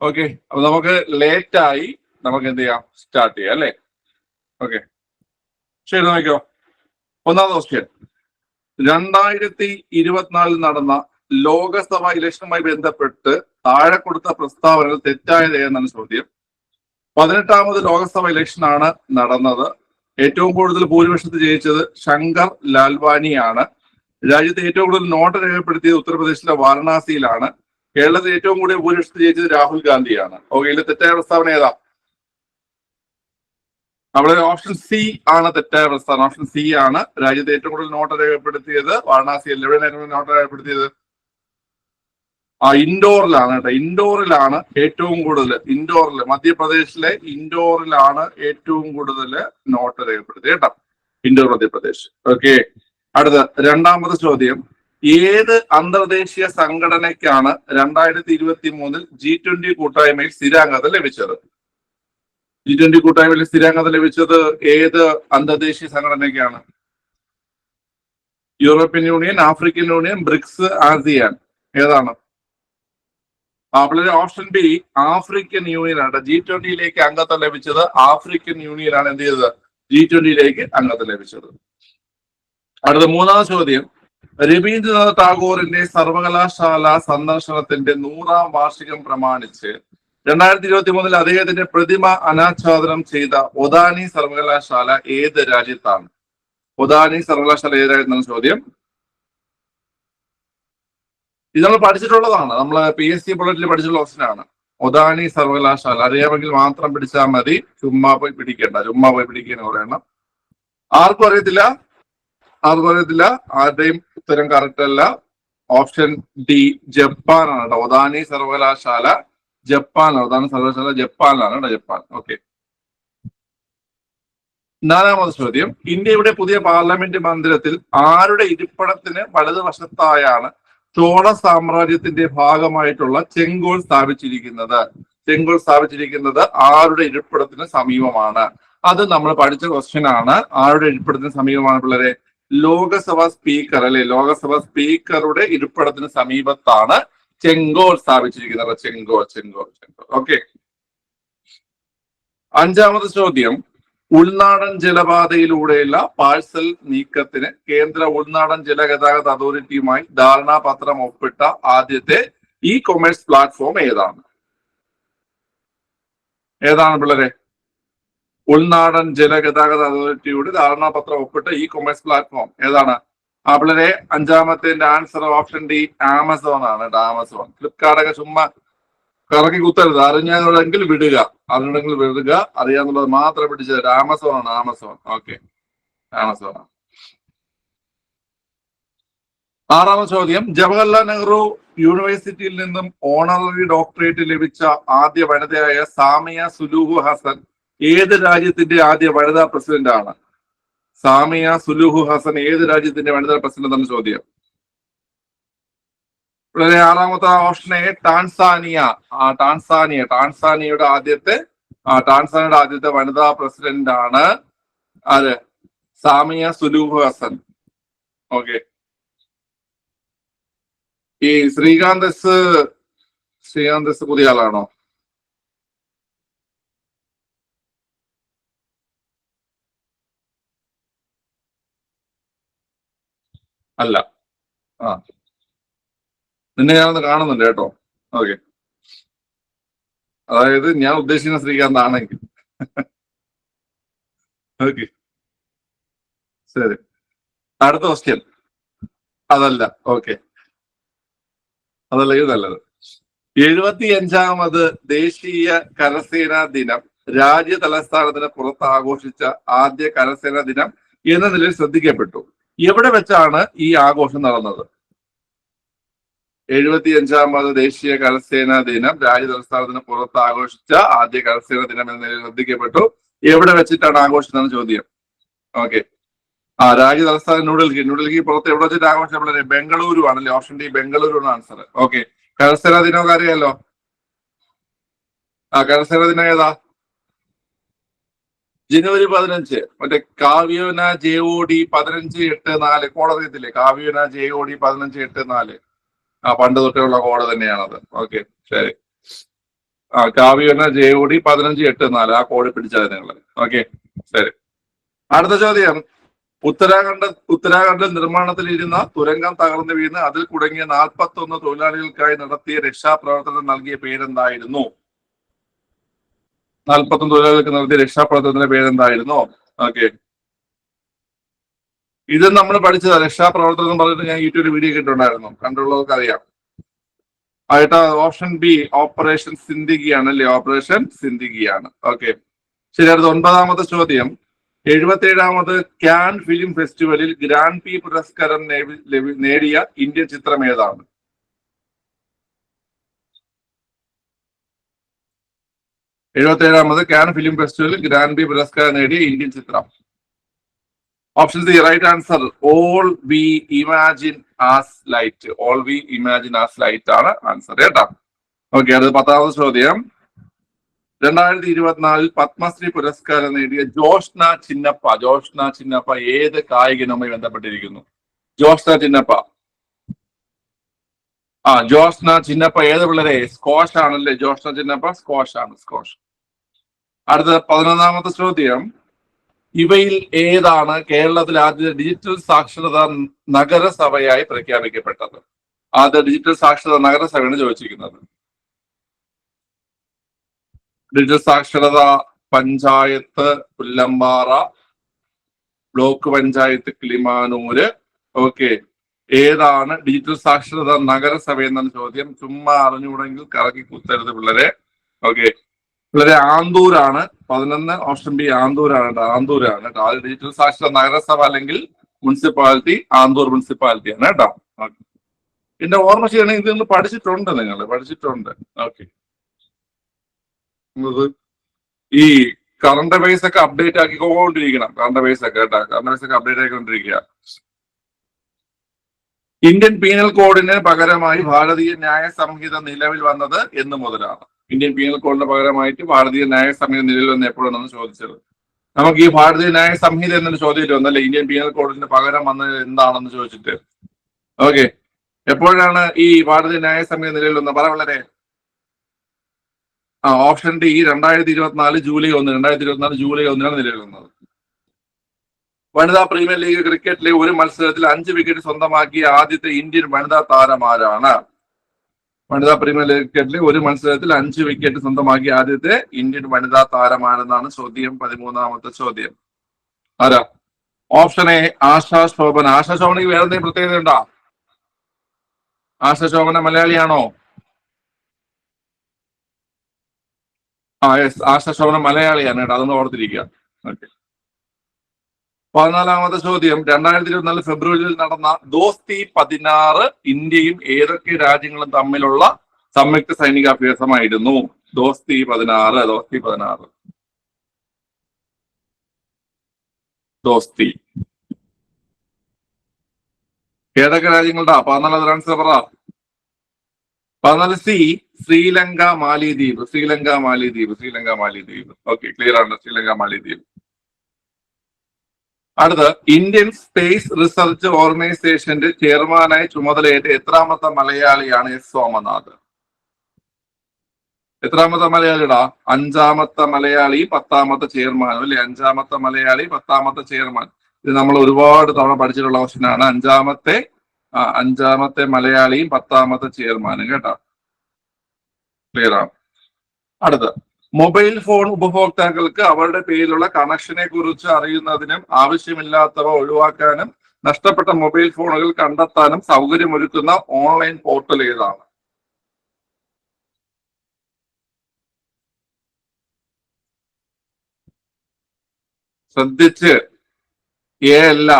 Okay അപ്പൊ നമുക്ക് late ആയി നമുക്ക് എന്ത് ചെയ്യാം? സ്റ്റാർട്ട് ചെയ്യാം അല്ലേ? ഓക്കെ ശരി നോക്കിയോ ഒന്നാമത് ക്വസ്റ്റ്യൻ രണ്ടായിരത്തി ഇരുപത്തിനാലിൽ നടന്ന ലോകസഭ ഇലക്ഷനുമായി ബന്ധപ്പെട്ട് താഴെ കൊടുത്ത പ്രസ്താവനകൾ തെറ്റായത് എന്നാണ് ചോദ്യം? പതിനെട്ടാമത് ലോകസഭ ഇലക്ഷനാണ് നടന്നത്. ഏറ്റവും കൂടുതൽ ഭൂരിപക്ഷത്തിൽ ജയിച്ചത് ശങ്കർ ലാൽവാനിയാണ്. രാജ്യത്ത് ഏറ്റവും കൂടുതൽ നോട്ട് രേഖപ്പെടുത്തിയത് ഉത്തർപ്രദേശിലെ വാരണാസിയിലാണ്. കേരളത്തിൽ ഏറ്റവും കൂടുതൽ ഭൂരിപക്ഷത്തിൽ ജയിച്ചത് രാഹുൽ ഗാന്ധിയാണ്. ഓക്കെ ഇതിൽ തെറ്റായ പ്രസ്താവന ഏതാ? അവിടെ ഓപ്ഷൻ സി ആണ് തെറ്റായ പ്രസ്താവന. ഓപ്ഷൻ സി ആണ് രാജ്യത്ത് ഏറ്റവും കൂടുതൽ നോട്ട് രേഖപ്പെടുത്തിയത്. വാരണാസിയിൽ എവിടെയാണ് നോട്ട് രേഖപ്പെടുത്തിയത്? ആ ഇൻഡോറിലാണ് കേട്ടോ. ഇൻഡോറിലാണ് ഏറ്റവും കൂടുതൽ ഇൻഡോറിൽ മധ്യപ്രദേശിലെ ഇൻഡോറിലാണ് ഏറ്റവും കൂടുതൽ നോട്ട് രേഖപ്പെടുത്തിയത് കേട്ടോ. ഇൻഡോർ മധ്യപ്രദേശ്. ഓക്കെ. അടുത്ത രണ്ടാമത്തെ ചോദ്യം. ഏത് അന്തർദേശീയ സംഘടനയ്ക്കാണ് രണ്ടായിരത്തി ഇരുപത്തി മൂന്നിൽ ജി ട്വന്റി കൂട്ടായ്മയിൽ സ്ഥിരാംഗത ലഭിച്ചത്? ജി ട്വന്റി കൂട്ടായ്മയിൽ സ്ഥിരാംഗത ലഭിച്ചത് ഏത് അന്തർദേശീയ സംഘടനയ്ക്കാണ്? European union African union BRICS ASEAN. ഏതാണ്? ഓപ്ഷൻ ബി ആഫ്രിക്കൻ യൂണിയൻ ആണ് ജി ട്വന്റിയിലേക്ക് അംഗത്വം ലഭിച്ചത് ആഫ്രിക്കൻ യൂണിയൻ ആണ് എന്ത് ചെയ്തത്? ജി ട്വന്റിയിലേക്ക് അംഗത്വം ലഭിച്ചത്. അടുത്ത മൂന്നാം ചോദ്യം. രവീന്ദ്രനാഥ് ടാഗോറിന്റെ സർവകലാശാല സന്ദർശനത്തിന്റെ നൂറാം വാർഷികം പ്രമാണിച്ച് രണ്ടായിരത്തി ഇരുപത്തി മൂന്നിൽ അദ്ദേഹത്തിന്റെ പ്രതിമ അനാച്ഛാദനം ചെയ്ത ഒദാനി സർവകലാശാല ഏത് രാജ്യത്താണ്? ഒദാനി സർവകലാശാല ഏത് രാജ്യത്താണ് ചോദ്യം? ഇത് നമ്മൾ പഠിച്ചിട്ടുള്ളതാണ്. നമ്മൾ പി എസ് സി ബുള്ളറ്റിൽ പഠിച്ചിട്ടുള്ള ആണ്. ഒദാനി സർവകലാശാല. അറിയാമെങ്കിൽ മാത്രം പിടിച്ചാൽ മതി. ചുമ്മാ പോയി പിടിക്കേണ്ട. ചുമ്മാ പോയി പിടിക്കുന്ന പറയണം ആർക്കും അറിയത്തില്ല. ആർക്കും പറഞ്ഞിട്ടില്ല ആരുടെയും ഉത്തരം കറക്റ്റ് അല്ല. ഓപ്ഷൻ ഡി ജപ്പാനാണ് കേട്ടോ. ഒതാനി സർവകലാശാല ജപ്പാനാണ്. ഒതാനി സർവകലാശാല ജപ്പാനിലാണ് കേട്ടോ ജപ്പാൻ. ഓക്കെ നാലാമത് ചോദ്യം. ഇന്ത്യയുടെ പുതിയ പാർലമെന്റ് മന്ദിരത്തിൽ ആരുടെ ഇരിപ്പിടത്തിന് വലതുവശത്തായാണ് ചോള സാമ്രാജ്യത്തിന്റെ ഭാഗമായിട്ടുള്ള ചെങ്കോൾ സ്ഥാപിച്ചിരിക്കുന്നത്? ചെങ്കോൾ സ്ഥാപിച്ചിരിക്കുന്നത് ആരുടെ ഇരിപ്പിടത്തിന് സമീപമാണ്? അത് നമ്മൾ പഠിച്ച ക്വസ്റ്റ്യൻ ആണ്. ആരുടെ ഇരിപ്പിടത്തിന് സമീപമാണ് പിള്ളേരെ? ലോകസഭ സ്പീക്കർ അല്ലെ ലോകസഭാ സ്പീക്കറുടെ ഇരിപ്പിടത്തിന് സമീപത്താണ് ചെങ്കോൾ സ്ഥാപിച്ചിരിക്കുന്നത്. ചെങ്കോൾ ചെങ്കോൾ ചെങ്കോൾ ഓക്കെ. അഞ്ചാമത് ചോദ്യം. ഉൾനാടൻ ജലപാതയിലൂടെയുള്ള പാഴ്സൽ നീക്കത്തിന് കേന്ദ്ര ഉൾനാടൻ ജലഗതാഗത അതോറിറ്റിയുമായി ധാരണാപത്രം ഒപ്പിട്ട ആദ്യത്തെ ഇ കൊമേഴ്സ് പ്ലാറ്റ്ഫോം ഏതാണ്? ഏതാണ് പിള്ളേരെ? ഉൾനാടൻ ജലഗതാഗത അതോറിറ്റിയുടെ ധാരണാപത്രം ഒപ്പിട്ട ഇ കൊമേഴ്സ് പ്ലാറ്റ്ഫോം ഏതാണ്? ആ അഞ്ചാമത്തെ ആൻസർ ഓപ്ഷൻ ഡി ആമസോൺ ആണ് ആമസോൺ ഫ്ലിപ്കാർട്ടൊക്കെ ചുമ്മാ കറക്കി കുത്തരുത്. അറിഞ്ഞെങ്കിൽ വിടുക. അറിഞ്ഞെങ്കിൽ വിടുക. അറിയാന്നുള്ളത് മാത്രം പിടിച്ചത് ആമസോൺ ആണ് ആമസോൺ ഓക്കെ ആമസോൺ ആണ്. ആറാമത് ചോദ്യം. ജവഹർലാൽ നെഹ്റു യൂണിവേഴ്സിറ്റിയിൽ നിന്നും ഓണററി ഡോക്ടറേറ്റ് ലഭിച്ച ആദ്യ വനിതയായ സാമിയ സുലൂഹു ഹസൻ ഏത് രാജ്യത്തിന്റെ ആദ്യ വനിതാ പ്രസിഡന്റ് ആണ്? സാമിയ സുലുഹു ഹസൻ ഏത് രാജ്യത്തിന്റെ വനിതാ പ്രസിഡന്റ് എന്ന ചോദ്യം. വളരെ ആറാമത്തെ ഓപ്ഷനെ ടാൻസാനിയ. ആ ടാൻസാനിയ. ടാൻസാനിയയുടെ ആദ്യത്തെ ആ ടാൻസാനിയുടെ ആദ്യത്തെ വനിതാ പ്രസിഡന്റ് ആണ് ആര്? Samia Suluhu Hassan. ഓക്കെ. ഈ ശ്രീകാന്ത് എസ് ശ്രീകാന്ത് എസ് പുതിയ ആളാണോ? അല്ല. ആ. നിന്നെ ഞാനൊന്ന് കാണുന്നുണ്ട് കേട്ടോ. ഓക്കെ. അതായത് ഞാൻ ഉദ്ദേശിക്കുന്ന ശ്രീകാന്താണെങ്കിൽ ഓക്കെ. ശരി. അടുത്ത ക്വസ്റ്റ്യൻ അതല്ല. ഓക്കെ. അതല്ല ഇത് നല്ലത്. എഴുപത്തി അഞ്ചാമത് ദേശീയ കരസേനാ ദിനം. രാജ്യ തലസ്ഥാനത്തിന് പുറത്ത് ആഘോഷിച്ച ആദ്യ കരസേനാ ദിനം എന്ന നിലയിൽ ശ്രദ്ധിക്കപ്പെട്ടു. എവിടെ വെച്ചാണ് ഈ ആഘോഷം നടന്നത്? എഴുപത്തി അഞ്ചാമത് ദേശീയ കരസേനാ ദിനം. രാജ്യ തലസ്ഥാനത്തിന് പുറത്ത് ആഘോഷിച്ച ആദ്യ കരസേനാ ദിനം എന്ന നിലയിൽ ശ്രദ്ധിക്കപ്പെട്ടു. എവിടെ വെച്ചിട്ടാണ് ആഘോഷിച്ചതെന്ന് ചോദ്യം. ഓക്കെ. ആ രാജ്യ തലസ്ഥാനം ന്യൂഡൽഹി ന്യൂഡൽഹി പുറത്ത് എവിടെ വെച്ചിട്ട് ആഘോഷിച്ച ബംഗളൂരു ആണല്ലേ? ഓപ്ഷൻ ഡി ബംഗളൂരു ആണ് ആൻസർ ഓക്കെ. കരസേനാ ദിനം അറിയാലോ? ആ കരസേനാ ദിനം ഏതാ? ജനുവരി പതിനഞ്ച്. മറ്റേ കാവ്യോന ജെ ഒ ഡി പതിനഞ്ച് എട്ട് നാല്. കോഡ് അറിയത്തില്ലേ? കാവ്യോന ജെ ഒ ഡി പതിനഞ്ച് എട്ട് നാല്. ആ പണ്ട് തൊട്ടേയുള്ള കോഡ് തന്നെയാണത്. ഓക്കെ ശരി. ആ കാവ്യന ജെ ഒ ഡി പതിനഞ്ച് എട്ട് നാല്. ആ കോഡ് പിടിച്ചത് നിങ്ങൾ ഓക്കെ ശരി. അടുത്ത ചോദ്യം. ഉത്തരാഖണ്ഡ് ഉത്തരാഖണ്ഡ് നിർമ്മാണത്തിലിരുന്ന തുരങ്കം തകർന്നു വീണ് അതിൽ കുടുങ്ങിയ നാൽപ്പത്തി ഒന്ന് തൊഴിലാളികൾക്കായി നടത്തിയ രക്ഷാപ്രവർത്തനം നൽകിയ പേരെന്തായിരുന്നു? നാൽപ്പത്തൊന്ന് തൊഴിലാളികൾക്ക് നടത്തിയ രക്ഷാപ്രവർത്തനത്തിന്റെ പേരെന്തായിരുന്നു? ഓക്കെ. ഇത് നമ്മൾ പഠിച്ചത്. രക്ഷാപ്രവർത്തനം പറഞ്ഞിട്ട് ഞാൻ യൂട്യൂബിൽ വീഡിയോ കിട്ടുണ്ടായിരുന്നു കണ്ടുള്ളവർക്ക് അറിയാം ആയിട്ട് ഓപ്ഷൻ ബി ഓപ്പറേഷൻ സിന്ധികിയാണ് അല്ലേ? ഓപ്പറേഷൻ സിന്ധികിയാണ്. ഓക്കെ. ശരി അടുത്ത ഒൻപതാമത്തെ ചോദ്യം. എഴുപത്തേഴാമത് ക്യാൻ ഫിലിം ഫെസ്റ്റിവലിൽ ഗ്രാൻഡ് പി പുരസ്കാരം നേടിയ ഇന്ത്യൻ ചിത്രം ഏതാണ്? എഴുപത്തേഴാമത് ക്യാൻ ഫിലിം ഫെസ്റ്റിവലിൽ ഗ്രാൻഡ് പി പുരസ്കാരം നേടിയ ഇന്ത്യൻ ചിത്രം. Option the right answer all we imagine as light all we imagine as light ആണ് ആൻസർ കേട്ടോ. ഓക്കെ അത് പത്താമത് ചോദ്യം. രണ്ടായിരത്തി ഇരുപത്തിനാലിൽ പത്മശ്രീ പുരസ്കാരം നേടിയ ജോഷ്ന ചിന്നപ്പ. ജോഷ്ന ചിന്നപ്പ ഏത് കായികനുമായി ബന്ധപ്പെട്ടിരിക്കുന്നു? ജോഷ്ന ചിന്നപ്പ. ആ ജോഷ്ന ചിന്നപ്പ ഏത് പിള്ളേരെ? സ്കോഷ് ആണല്ലേ? ജോഷ്ന ചിന്നപ്പ സ്കോഷ് ആണ് സ്കോഷ് അടുത്ത പതിനൊന്നാമത്തെ ചോദ്യം. ഇവയിൽ ഏതാണ് കേരളത്തിൽ ആദ്യ ഡിജിറ്റൽ സാക്ഷരതാ നഗരസഭയായി പ്രഖ്യാപിക്കപ്പെട്ടത്? ആദ്യ ഡിജിറ്റൽ സാക്ഷരതാ നഗരസഭയാണ് ചോദിച്ചിരിക്കുന്നത്. ഡിജിറ്റൽ സാക്ഷരത പഞ്ചായത്ത് പുല്ലമ്പാറ ബ്ലോക്ക് പഞ്ചായത്ത് കിളിമാനൂര്. ഓക്കെ ഏതാണ് ഡിജിറ്റൽ സാക്ഷരത നഗരസഭ എന്ന ചോദ്യം? ചുമ്മാ അറിഞ്ഞുകൂടെങ്കിൽ കറക്കി കുത്തരുത് പിള്ളേരെ. ഓക്കെ പിള്ളേരെ ആന്തൂരാണ്. പതിനൊന്ന് ഓപ്ഷൻ ബി ആന്തൂരാണ് ആന്തൂരാണ് കേട്ടോ. അത് ഡിജിറ്റൽ സാക്ഷര നഗരസഭ അല്ലെങ്കിൽ മുനിസിപ്പാലിറ്റി ആന്തൂർ മുനിസിപ്പാലിറ്റി ആണ് കേട്ടോ. എന്റെ ഓർമ്മ ചെയ്യണമെങ്കിൽ ഇത് നിങ്ങൾ പഠിച്ചിട്ടുണ്ട് നിങ്ങൾ. പഠിച്ചിട്ടുണ്ട്. ഓക്കെ. ഈ കറണ്ട് അഫയേഴ്സ് ഒക്കെ അപ്ഡേറ്റ് ആക്കിക്കൊണ്ടിരിക്കണം. കറണ്ട് അഫയേഴ്സ് ഒക്കെ കേട്ടോ. കറണ്ട് അഫയേഴ്സ് ഒക്കെ അപ്ഡേറ്റ് ആക്കിക്കൊണ്ടിരിക്കുക. ഇന്ത്യൻ പീനൽ കോഡിന് പകരമായി ഭാരതീയ ന്യായ സംഹിത നിലവിൽ വന്നത് എന്ന് മുതലാണ്. ഇന്ത്യൻ പീനൽ കോഡിന് പകരമായിട്ട് ഭാരതീയ ന്യായ സംഹിത നിലയിൽ വന്ന എപ്പോഴാണെന്ന് ചോദിച്ചത്? നമുക്ക് ഈ ഭാരതീയ ന്യായ സംഹിത എന്നൊരു ചോദ്യം വന്നല്ലേ? ഇന്ത്യൻ പീനൽ കോഡിന് പകരം വന്നത് എന്താണെന്ന് ചോദിച്ചിട്ട്. ഓക്കെ. എപ്പോഴാണ് ഈ ഭാരതീയ ന്യായ സംഹിത നിലയിൽ വന്നത്? പറ വളരെ. ആ ഓപ്ഷൻ ഡി രണ്ടായിരത്തി ഇരുപത്തിനാല് ജൂലൈ ഒന്ന് രണ്ടായിരത്തി ഇരുപത്തിനാല് ജൂലൈ ഒന്നിനാണ് നിലയിൽ വന്നത്. വനിതാ പ്രീമിയർ ലീഗ് ക്രിക്കറ്റിലെ ഒരു മത്സരത്തിൽ അഞ്ച് വിക്കറ്റ് സ്വന്തമാക്കിയ ആദ്യത്തെ ഇന്ത്യൻ വനിതാ താരമാരാണ് വനിതാ പ്രീമിയർ ലീഗ് ക്രിക്കറ്റിൽ ഒരു മത്സരത്തിൽ അഞ്ച് വിക്കറ്റ് സ്വന്തമാക്കിയ ആദ്യത്തെ ഇന്ത്യൻ വനിതാ താരമാണെന്നാണ് ചോദ്യം പതിമൂന്നാമത്തെ ചോദ്യം. ആരാ? ഓപ്ഷൻ എ ആശാ ശോഭന ആശാ ശോഭനയ്ക്ക് വേറെ എന്തെങ്കിലും പ്രത്യേകത ഉണ്ടോ? ആശാ ശോഭന മലയാളിയാണോ? ആ യെസ് ആശാ ശോഭന മലയാളിയാണ് കേട്ടോ. അതൊന്ന് ഓർത്തിരിക്കുക. ഓക്കെ പതിനാലാമത്തെ ചോദ്യം. രണ്ടായിരത്തി ഇരുപത്തിനാല് ഫെബ്രുവരിയിൽ നടന്ന ദോസ്തി പതിനാറ് ഇന്ത്യയും ഏതൊക്കെ രാജ്യങ്ങളും തമ്മിലുള്ള സംയുക്ത സൈനിക അഭ്യാസമായിരുന്നു? ദോസ്തി പതിനാറ് ദോസ്തി പതിനാറ്. ദോസ്തി. ഏതൊക്കെ രാജ്യങ്ങളുടെ? പതിനാലാമത് ആൻസർ പറ. പതിനാല് സി ശ്രീലങ്ക മാലിദ്വീപ്. ശ്രീലങ്ക മാലിദ്വീപ്. ശ്രീലങ്ക മാലിദ്വീപ്. ഓക്കെ ക്ലിയർ ആണ് ശ്രീലങ്ക മാലിദ്വീപ്. അടുത്ത ഇന്ത്യൻ സ്പേസ് റിസർച്ച് ഓർഗനൈസേഷന്റെ ചെയർമാനായി ചുമതലയേറ്റ എത്രാമത്തെ മലയാളിയാണ് എസ് സോമനാഥ്? എത്രാമത്തെ മലയാളിടാ? അഞ്ചാമത്തെ മലയാളി പത്താമത്തെ ചെയർമാൻ അല്ലെ? അഞ്ചാമത്തെ മലയാളി പത്താമത്തെ ചെയർമാൻ. ഇത് നമ്മൾ ഒരുപാട് തവണ പഠിച്ചിട്ടുള്ള ക്വസ്റ്റ്യൻ ആണ്. അഞ്ചാമത്തെ അഞ്ചാമത്തെ മലയാളിയും പത്താമത്തെ ചെയർമാനും കേട്ടോ. ക്ലിയർ ആണ്? അടുത്ത. മൊബൈൽ ഫോൺ ഉപഭോക്താക്കൾക്ക് അവരുടെ പേരിലുള്ള കണക്ഷനെ കുറിച്ച് അറിയുന്നതിനും ആവശ്യമില്ലാത്തവ ഒഴിവാക്കാനും നഷ്ടപ്പെട്ട മൊബൈൽ ഫോണുകൾ കണ്ടെത്താനും സൗകര്യമൊരുക്കുന്ന ഓൺലൈൻ പോർട്ടൽ ഏതാണ്? ശ്രദ്ധിച്ച്. എ അല്ല.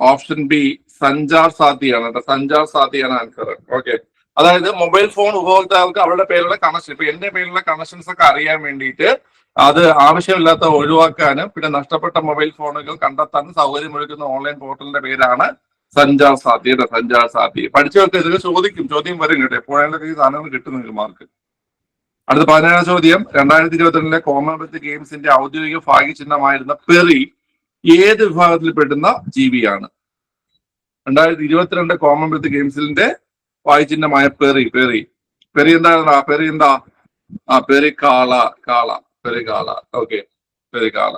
Option B. സഞ്ചാർ സാധ്യയാണ് സഞ്ചാർ സാധ്യയാണ് ആൻസർ. ഓക്കെ. അതായത് മൊബൈൽ ഫോൺ ഉപഭോക്താക്കൾക്ക് അവരുടെ പേരിലുള്ള കണക്ഷൻ ഇപ്പൊ എന്റെ പേരിലുള്ള കണക്ഷൻസ് ഒക്കെ അറിയാൻ വേണ്ടിയിട്ട് അത് ആവശ്യമില്ലാത്ത ഒഴിവാക്കാനും പിന്നെ നഷ്ടപ്പെട്ട മൊബൈൽ ഫോണുകൾ കണ്ടെത്താനും സൗകര്യമൊരുക്കുന്ന ഓൺലൈൻ പോർട്ടലിന്റെ പേരാണ് സഞ്ചാർ സാധ്യത സഞ്ചാർ സാധ്യ പഠിച്ചവർക്ക് ഇതിൽ ചോദിക്കും. ചോദ്യം വരും കേട്ടോ. എപ്പോഴെങ്കിലും ഈ സാധനങ്ങൾ കിട്ടും മാർക്ക്? അടുത്ത പതിനേഴാം ചോദ്യം. രണ്ടായിരത്തി ഇരുപത്തിരണ്ടിലെ കോമൺവെൽത്ത് ഗെയിംസിന്റെ ഔദ്യോഗിക ഭാഗ്യചിഹ്നമായിരുന്ന പെറി ഏത് വിഭാഗത്തിൽപ്പെടുന്ന ജീവിയാണ്? രണ്ടായിരത്തി ഇരുപത്തിരണ്ട് കോമൺവെൽത്ത് ഗെയിംസിന്റെ വായുചിഹ്നമായ പെറി പെറി. പെറി എന്താണ് പെറി എന്താ? ആ പെറി കാള കാള പെറി കാള. ഓക്കെ പെറി കാള.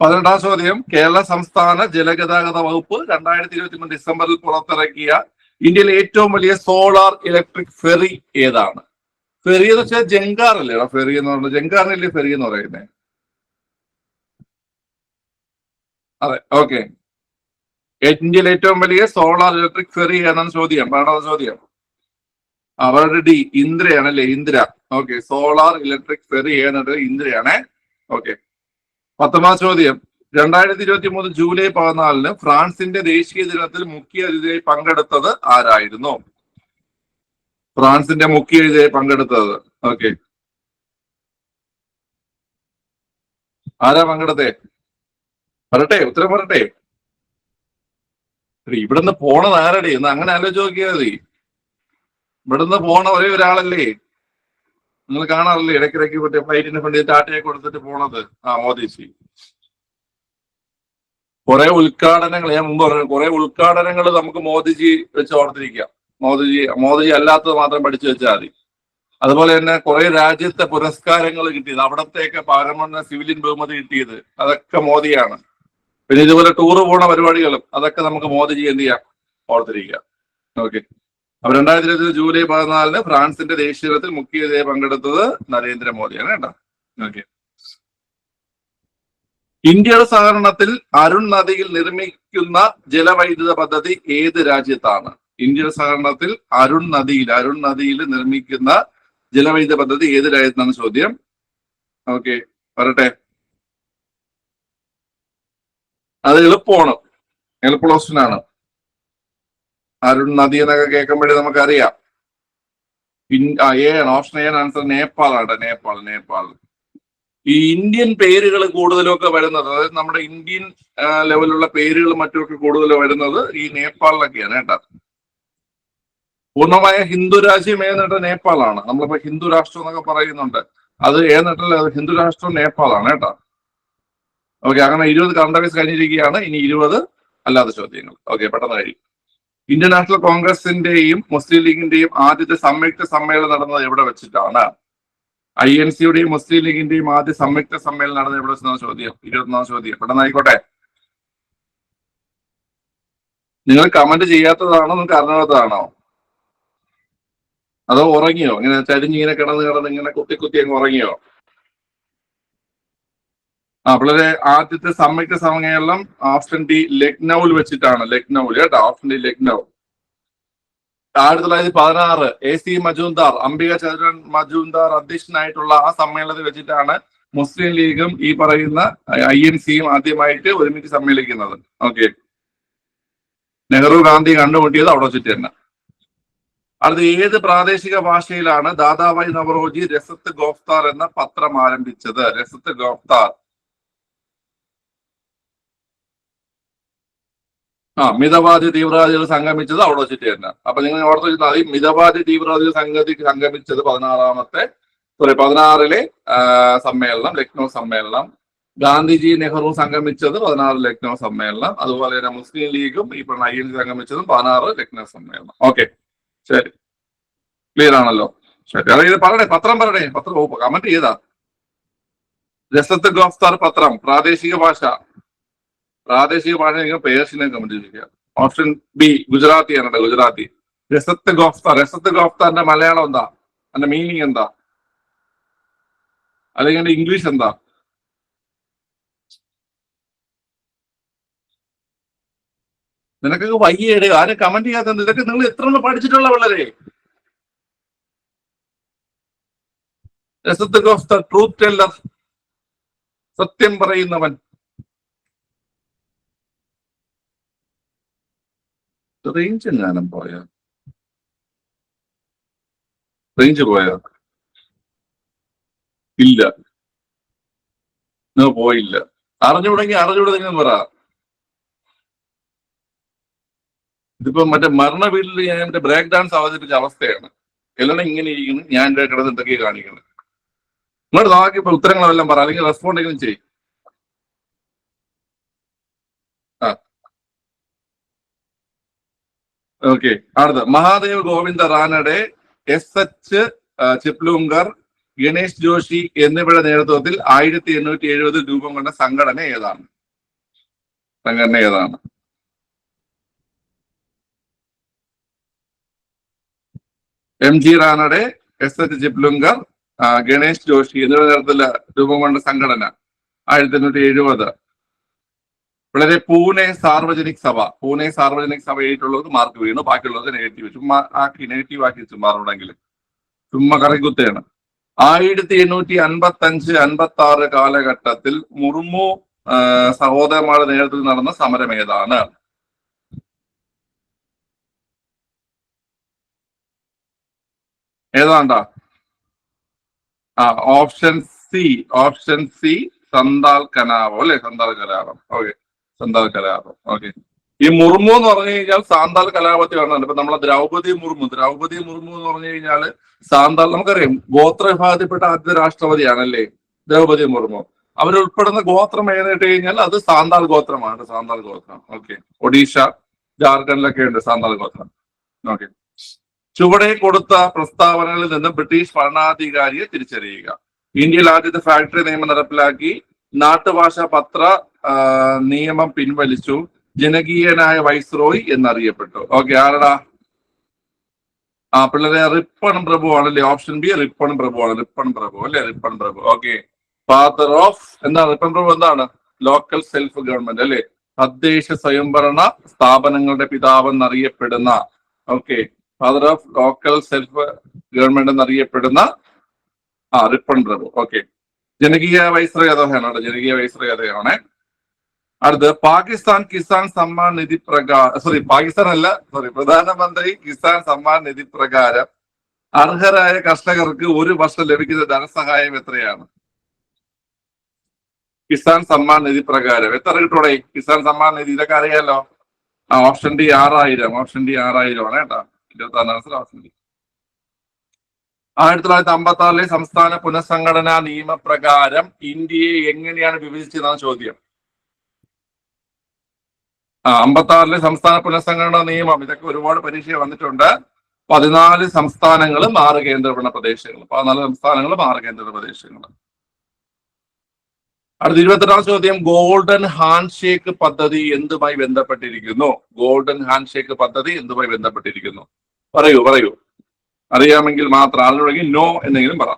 പതിനെട്ടാം ചോദ്യം. കേരള സംസ്ഥാന ജലഗതാഗത വകുപ്പ് രണ്ടായിരത്തി ഇരുപത്തി മൂന്ന് ഡിസംബറിൽ പുറത്തിറക്കിയ ഇന്ത്യയിലെ ഏറ്റവും വലിയ സോളാർ ഇലക്ട്രിക് ഫെറി ഏതാണ്? ഫെറി എന്ന് വെച്ചാൽ ജങ്കാർ അല്ലേ? ഫെറി എന്ന് പറയുന്നത് ജങ്കാറിനല്ലേ ഫെറി എന്ന് പറയുന്നത് അതെ ഓക്കെ. ഇന്ത്യയിലെ ഏറ്റവും വലിയ സോളാർ ഇലക്ട്രിക് ഫെറി ഏതാണ് ചോദ്യം. വേണ്ടത് ചോദ്യം? അവരുടെ ഡി. ഇന്ദ്രയാണ് ഇന്ദ്രയാണല്ലേ? Indra. Okay solar electric ferry ഏതാണ് ഇന്ദ്രയാണേ. ഓക്കെ. പത്തൊമ്പതാം ചോദ്യം. രണ്ടായിരത്തി ഇരുപത്തി മൂന്ന് ജൂലൈ പതിനാലിന് ഫ്രാൻസിന്റെ ദേശീയ ദിനത്തിൽ മുഖ്യ അതിഥിയായി പങ്കെടുത്തത് ആരായിരുന്നു? ഫ്രാൻസിന്റെ മുഖ്യ അതിഥിയായി പങ്കെടുത്തത്. ഓക്കെ. ആരാ പങ്കെടുത്തേ? പറട്ടെ ഉത്തരം പറട്ടെ എടി, ഇവിടുന്ന് പോണത് ആരടി? എന്ന് അങ്ങനെ ആലോചിച്ച് നോക്കിയാൽ മതി. ഇവിടുന്ന് പോണ ഒരേ ഒരാളല്ലേ? നിങ്ങൾ കാണാറില്ലേ ഇടയ്ക്കിടയ്ക്ക് മറ്റേ ഫ്ലൈറ്റിന്റെ ഫ്രണ്ടിൽ ടാറ്റയെ കൊടുത്തിട്ട് പോണത്? ആ മോദിജി. കുറെ ഉദ്ഘാടനങ്ങൾ ഞാൻ മുമ്പ് പറഞ്ഞു കുറെ ഉദ്ഘാടനങ്ങൾ നമുക്ക് മോദിജി വെച്ച് ഓർത്തിരിക്കാം. മോദിജി മോദിജി അല്ലാത്തത് മാത്രം പഠിച്ചു വെച്ചാൽ മതി. അതുപോലെ തന്നെ കുറെ രാജ്യത്തെ പുരസ്കാരങ്ങൾ കിട്ടിയത് അവിടത്തേക്ക് പാരമ്പര്യ സിവിലിയൻ ബഹുമതി കിട്ടിയത് അതൊക്കെ മോദിയാണ്. പിന്നെ ഇതുപോലെ ടൂറ് പോണ പരിപാടികളും അതൊക്കെ നമുക്ക് മോദിജി എന്ത് ചെയ്യാം? ഓർത്തിരിക്കാം ഓക്കെ അപ്പൊ രണ്ടായിരത്തി ഇരുപത്തി ജൂലൈ പതിനാലിന് ഫ്രാൻസിന്റെ ദേശീയ ദിനത്തിൽ മുഖ്യ പങ്കെടുത്തത് നരേന്ദ്രമോദിയാണ് കേട്ടോ. ഓക്കെ ഇന്ത്യയുടെ സഹകരണത്തിൽ അരുൺ നദിയിൽ നിർമ്മിക്കുന്ന ജലവൈദ്യുത പദ്ധതി ഏത് രാജ്യത്താണ്? ഇന്ത്യയുടെ സഹകരണത്തിൽ അരുൺ നദിയിൽ അരുൺ നദിയിൽ നിർമ്മിക്കുന്ന ജലവൈദ്യുത പദ്ധതി ഏത് രാജ്യത്താണ് ചോദ്യം. ഓക്കെ വരട്ടെ. അത് എളുപ്പമാണ്. എളുപ്പമുള്ള ക്വസ്റ്റ്യൻ ആണ്. അരുൺ നദി എന്നൊക്കെ കേൾക്കുമ്പോഴേ നമുക്കറിയാം. പിൻ ഏ ആണ്. ഓപ്ഷൻ എ ആൻസർ നേപ്പാൾ ആണ് നേപ്പാൾ നേപ്പാൾ. ഈ ഇന്ത്യൻ പേരുകൾ കൂടുതലൊക്കെ വരുന്നത് അതായത് നമ്മുടെ ഇന്ത്യൻ ലെവലുള്ള പേരുകൾ മറ്റുമൊക്കെ കൂടുതൽ വരുന്നത് ഈ നേപ്പാളിലൊക്കെയാണ് കേട്ടോ. പൂർണമായ ഹിന്ദു രാജ്യം ഏന്നിട്ട് നേപ്പാളാണ്. നമ്മളിപ്പോ ഹിന്ദു രാഷ്ട്രം എന്നൊക്കെ പറയുന്നുണ്ട്. അത് ഏന്നിട്ടല്ല ഹിന്ദു രാഷ്ട്രം നേപ്പാളാണ് കേട്ടോ. ഓക്കെ അങ്ങനെ ഇരുപത് കറണ്ട് അഫയേഴ്സ് കഴിഞ്ഞിരിക്കുകയാണ്. ഇനി ഇരുപത് അല്ലാത്ത ചോദ്യങ്ങൾ. ഓക്കെ പെട്ടെന്ന് കഴിയും. ഇന്ത്യൻ നാഷണൽ കോൺഗ്രസിന്റെയും മുസ്ലിം ലീഗിന്റെയും ആദ്യത്തെ സംയുക്ത സമ്മേളനം നടന്നത് എവിടെ വെച്ചിട്ടാണ്? ഐ എൻ സിയുടെയും മുസ്ലിം ലീഗിന്റെയും ആദ്യ സംയുക്ത സമ്മേളനം നടന്നത് എവിടെ വെച്ചാണ് ചോദ്യം. ഇരുപത്തൊന്നാം ചോദ്യം. പെട്ടെന്ന് ആയിക്കോട്ടെ. നിങ്ങൾ കമന്റ് ചെയ്യാത്തതാണോ? നിങ്ങൾക്ക് അറിഞ്ഞാത്തതാണോ അതോ ഉറങ്ങിയോ? ഇങ്ങനെ ചരിഞ്ഞിങ്ങനെ കിടന്ന് കിടന്ന് ഇങ്ങനെ കുത്തി കുത്തി അങ്ങ് ഉറങ്ങിയോ? വളരെ ആദ്യത്തെ സംയുക്ത സമ്മേളനം ആഫ്റ്റർ ഡി ലക്നൌവിൽ വെച്ചിട്ടാണ്. ലക്നൌവിൽ കേട്ടോ? ആഫ്റ്റർ ഡി ലക്നൌ ആയിരത്തി തൊള്ളായിരത്തി പതിനാറ് എ സി മജൂന്ദാർ അംബിക ചന്ദ്രൻ മജൂന്ദാർ അധ്യക്ഷനായിട്ടുള്ള ആ സമ്മേളനത്തിൽ വെച്ചിട്ടാണ് മുസ്ലിം ലീഗും ഈ പറയുന്ന ഐ എൻ സിയും ആദ്യമായിട്ട് ഒരുമിച്ച് സമ്മേളിക്കുന്നത്. ഓക്കെ നെഹ്റു ഗാന്ധി കണ്ടുമുട്ടിയത് അവിടെ വെച്ചിട്ട് തന്നെ. അടുത്ത ഏത് പ്രാദേശിക ഭാഷയിലാണ് ദാദാഭായ് നവറോജി രസത്ത് ഗോഫ്താർ എന്ന പത്രം ആരംഭിച്ചത്? രസത്ത് ഗോഫ്താർ. ആ മിതവാദി തീവ്രവാദികൾ സംഗമിച്ചത് അവിടെ വെച്ചിട്ട് തന്നെ. അപ്പൊ നിങ്ങൾ ഓർത്ത് വെച്ചാൽ മതി മിതവാദി തീവ്രവാദികൾ സംഗതി സംഗമിച്ചത് പതിനാറാമത്തെ സോറി പതിനാറിലെ സമ്മേളനം ലക്നൗ സമ്മേളനം. ഗാന്ധിജി നെഹ്റു സംഗമിച്ചത് പതിനാറ് ലക്നൗ സമ്മേളനം. അതുപോലെ തന്നെ മുസ്ലിം ലീഗും ഈ എൻ സംഗമിച്ചതും പതിനാറ് ലക്നൗ സമ്മേളനം. ഓക്കെ. ശരി. ക്ലിയർ ആണല്ലോ? ശരി. അതായത് പറയണേ പത്രം പറയണേ പത്രം കമന്റ് ചെയ്താ. രസത്ത് ഗോഫ്താർ പത്രം പ്രാദേശിക ഭാഷ. പ്രാദേശിക ഭാഷ നിങ്ങൾ പേഴ്സിനെ കമന്റ് ചെയ്യുക ഓപ്ഷൻ ബി ഗുജറാത്തി ആണ് ഗുജറാത്തി രസത്ത് ഗോഫ്ത രസത്ത് ഗോഫ്തന്റെ മലയാളം എന്താ? അതിന്റെ മീനിങ് എന്താ? അല്ലെങ്കിൽ ഇംഗ്ലീഷ് എന്താ? നിനക്കൊക്കെ വയ്യേടെ ആരും കമന്റ് ചെയ്യാത്ത ഇതൊക്കെ നിങ്ങൾ എത്ര ഒന്ന് പഠിച്ചിട്ടുള്ള വളരെ രസത്ത് ഗോഫ്ത ട്രൂത്ത് ടെല്ലർ സത്യം പറയുന്നവൻ. റേഞ്ച് എങ്ങാനും പോയ? റേഞ്ച് പോയ? ഇല്ല. പോയില്ല. അറിഞ്ഞുവിടെങ്കിൽ അറിഞ്ഞുവിടെ നിങ്ങൾ പറ. ഇതിപ്പോ മറ്റേ മരണ വീട്ടിൽ ഞാൻ മറ്റേ ബ്രേക്ക് ഡാൻസ് അവതരിപ്പിച്ച അവസ്ഥയാണ്. എല്ലാം ഇങ്ങനെ ഇരിക്കുന്നു. ഞാൻ എന്റെ കിടന്ന് എന്തൊക്കെ കാണിക്കുന്നത് നിങ്ങളുടെ നാക്കി ഇപ്പൊ ഉത്തരങ്ങളെല്ലാം പറ. അല്ലെങ്കിൽ റെസ്പോണ്ട് എങ്കിലും ചെയ്യും. ആ. ഓക്കെ അടുത്ത. മഹാദേവ് ഗോവിന്ദ റാനഡെ എസ് എച്ച് ചിപ്ലൂങ്കർ ഗണേഷ് ജോഷി എന്നിവരുടെ നേതൃത്വത്തിൽ ആയിരത്തി എണ്ണൂറ്റി എഴുപത് രൂപം കൊണ്ട സംഘടന ഏതാണ്? സംഘടന ഏതാണ്? M G Ranade S H Chiplunkar Ganesh Joshi എന്നിവരുടെ നേതൃത്വത്തിൽ രൂപം കൊണ്ട സംഘടന ആയിരത്തി എണ്ണൂറ്റി എഴുപത്. വളരെ പൂനെ സാർവജനിക് സഭ. പൂനെ സാർവജനിക് സഭ എഴുതിയിട്ടുള്ളത് മാർക്ക് വീണു. ബാക്കിയുള്ളത് നെഗറ്റീവ് ചുമ്മാ ആക്കി നെഗറ്റീവ് ആക്കി ചുമ്മാ ഉണ്ടെങ്കിൽ ചുമ്മാ കറികുത്തയാണ്. ആയിരത്തി എണ്ണൂറ്റി അൻപത്തി അഞ്ച് അൻപത്തി ആറ് കാലഘട്ടത്തിൽ മുർമു സഹോദരന്മാരുടെ നേതൃത്വത്തിൽ നടന്ന സമരം ഏതാണ്? ഏതാണ്ടാ? ആ option C. Option C Santhal കനാവോ. അല്ലെ? സന്താൽ കലാപം ഓക്കെ. സന്താൽ കലാപം. ഓക്കെ ഈ മുർമു എന്ന് പറഞ്ഞു കഴിഞ്ഞാൽ സാന്താൽ കലാപത്തിൽ വന്നിട്ടുണ്ട് ഇപ്പൊ നമ്മളെ ദ്രൗപതി മുർമു ദ്രൗപതി മുർമു എന്ന് പറഞ്ഞു കഴിഞ്ഞാൽ സാന്താൽ നമുക്കറിയാം ഗോത്ര വിഭാഗത്തിൽപ്പെട്ട ആദ്യ രാഷ്ട്രപതിയാണല്ലേ ദ്രൗപതി മുർമു അവരുൾപ്പെടുന്ന ഗോത്രം ഏതിട്ട് കഴിഞ്ഞാൽ അത് സാന്താൽ ഗോത്രമാണ് സാന്താൽ ഗോത്രം. ഓക്കെ ഒഡീഷ ജാർഖണ്ഡിലൊക്കെ ഉണ്ട് സാന്താൽ ഗോത്രം. ഓക്കെ ചുവടെ കൊടുത്ത പ്രസ്താവനകളിൽ നിന്ന് ബ്രിട്ടീഷ് ഭരണാധികാരിയെ തിരിച്ചറിയുക. ഇന്ത്യയിൽ ആദ്യത്തെ ഫാക്ടറി നിയമം നടപ്പിലാക്കി നാട്ടുഭാഷ പത്ര നിയമം പിൻവലിച്ചു. ജനകീയനായ വൈസ്രോയി എന്നറിയപ്പെട്ടു. ഓക്കെ ആരടാ? ആ പിള്ളേരെ റിപ്പൺ പ്രഭു ആണല്ലേ? ഓപ്ഷൻ ബി റിപ്പൺ പ്രഭു ആണ്. റിപ്പൺ പ്രഭു അല്ലെ? റിപ്പൺ പ്രഭു. ഓക്കെ. ഫാദർ ഓഫ് എന്താണ്? റിപ്പൺ പ്രഭു എന്താണ്? ലോക്കൽ സെൽഫ് ഗവൺമെന്റ് അല്ലെ? തദ്ദേശ സ്വയംഭരണ സ്ഥാപനങ്ങളുടെ പിതാവ് എന്നറിയപ്പെടുന്ന okay. Father of local self government എന്നറിയപ്പെടുന്ന ആ റിപ്പൺ പ്രഭു. ഓക്കെ. ജനകീയ വൈസ്രോയ കഥയാണ് ജനകീയ വൈസ്ര കഥയാണ് അടുത്ത് പാകിസ്ഥാൻ കിസാൻ സമ്മാൻ നിധി പ്രകാരം സോറി പാകിസ്ഥാൻ അല്ല സോറി പ്രധാനമന്ത്രി കിസാൻ സമ്മാൻ നിധി പ്രകാരം അർഹരായ കർഷകർക്ക് ഒരു വർഷം ലഭിക്കുന്ന ധനസഹായം എത്രയാണ്? കിസാൻ സമ്മാൻ നിധി പ്രകാരം. എത്ര കിട്ടൂടെ? കിസാൻ സമ്മാൻ നിധി ഇതൊക്കെ അറിയാലോ? ആ ഓപ്ഷൻ ഡി ആറായിരം ഓപ്ഷൻ ഡി ആറായിരം ആണ് കേട്ടോ. ഇരുപത്തി ആറ് ഓപ്ഷൻ ഡി. ആയിരത്തി തൊള്ളായിരത്തി അമ്പത്തി ആറിലെ സംസ്ഥാന പുനഃസംഘടനാ നിയമപ്രകാരം ഇന്ത്യയെ എങ്ങനെയാണ് വിഭജിച്ചതെന്നാണ് ചോദ്യം. അമ്പത്തി ആറിലെ സംസ്ഥാന പുനഃസംഘടനാ നിയമം ഇതൊക്കെ ഒരുപാട് പരീക്ഷ വന്നിട്ടുണ്ട്. പതിനാല് സംസ്ഥാനങ്ങളും ആറ് കേന്ദ്രഭരണ പ്രദേശങ്ങൾ പതിനാല് സംസ്ഥാനങ്ങളും ആറ് കേന്ദ്ര പ്രദേശങ്ങൾ അടുത്ത ഇരുപത്തെട്ടാം ചോദ്യം ഗോൾഡൻ ഹാൻഡ് ഷേക്ക് പദ്ധതി എന്തുമായി ബന്ധപ്പെട്ടിരിക്കുന്നു? ഗോൾഡൻ ഹാൻഡ് ഷേക്ക് പദ്ധതി എന്തുമായി ബന്ധപ്പെട്ടിരിക്കുന്നു? പറയൂ പറയൂ. അറിയാമെങ്കിൽ മാത്രം അതിനൊഴകി നോ എന്നെങ്കിലും പറ.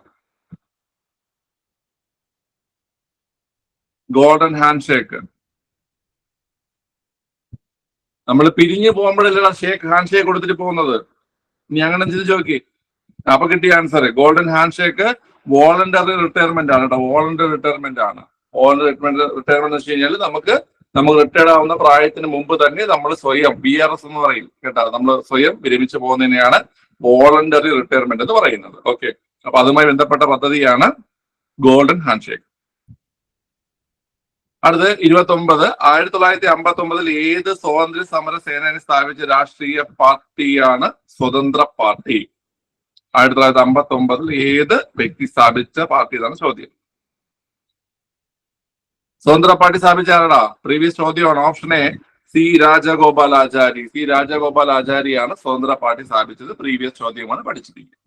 ഗോൾഡൻ ഹാൻഡ് ഷേക്ക് നമ്മൾ പിരിഞ്ഞു പോകുമ്പോഴല്ലേ ഷേക്ക് ഹാൻഡ് ഷേക്ക് കൊടുത്തിട്ട് പോകുന്നത്? ഇനി അങ്ങനെ ചിന്തിച്ചു നോക്കി അപ്പൊ കിട്ടിയ answer golden handshake voluntary retirement ആണ് കേട്ടോ. വോളണ്ടറി റിട്ടയർമെന്റ് ആണ്. വോളണ്ടറി റിട്ടയർമെന്റ് എന്ന് വെച്ച് കഴിഞ്ഞാൽ നമുക്ക് നമുക്ക് റിട്ടയർഡ് ആവുന്ന പ്രായത്തിന് മുമ്പ് തന്നെ നമ്മൾ സ്വയം ബി ആർ എസ് എന്ന് പറയും കേട്ടോ. നമ്മൾ സ്വയം വിരമിച്ചു പോകുന്നതിനെയാണ് വോളണ്ടറി റിട്ടയർമെന്റ് എന്ന് പറയുന്നത്. ഓക്കെ അപ്പൊ അതുമായി ബന്ധപ്പെട്ട പദ്ധതിയാണ് ഗോൾഡൻ ഹാൻഡ് ഷേക്ക് അടുത്ത് ഇരുപത്തി ഒമ്പത് ആയിരത്തി തൊള്ളായിരത്തി അമ്പത്തി ഒമ്പതിൽ ഏത് സ്വാതന്ത്ര്യ സമര സേനാനി സ്ഥാപിച്ച രാഷ്ട്രീയ പാർട്ടിയാണ് സ്വതന്ത്ര പാർട്ടി? ആയിരത്തി തൊള്ളായിരത്തി അമ്പത്തി ഒമ്പതിൽ ഏത് വ്യക്തി സ്ഥാപിച്ച പാർട്ടി എന്നാണ് ചോദ്യം. സ്വതന്ത്ര പാർട്ടി സ്ഥാപിച്ച ആരാടാ? പ്രീവിയസ് ചോദ്യമാണ്. Option A C Rajagopalachari C Rajagopal ആചാരിയാണ് സ്വതന്ത്ര പാർട്ടി സ്ഥാപിച്ചത്. പ്രീവിയസ് ചോദ്യമാണ് പഠിച്ചിരിക്കുന്നത്.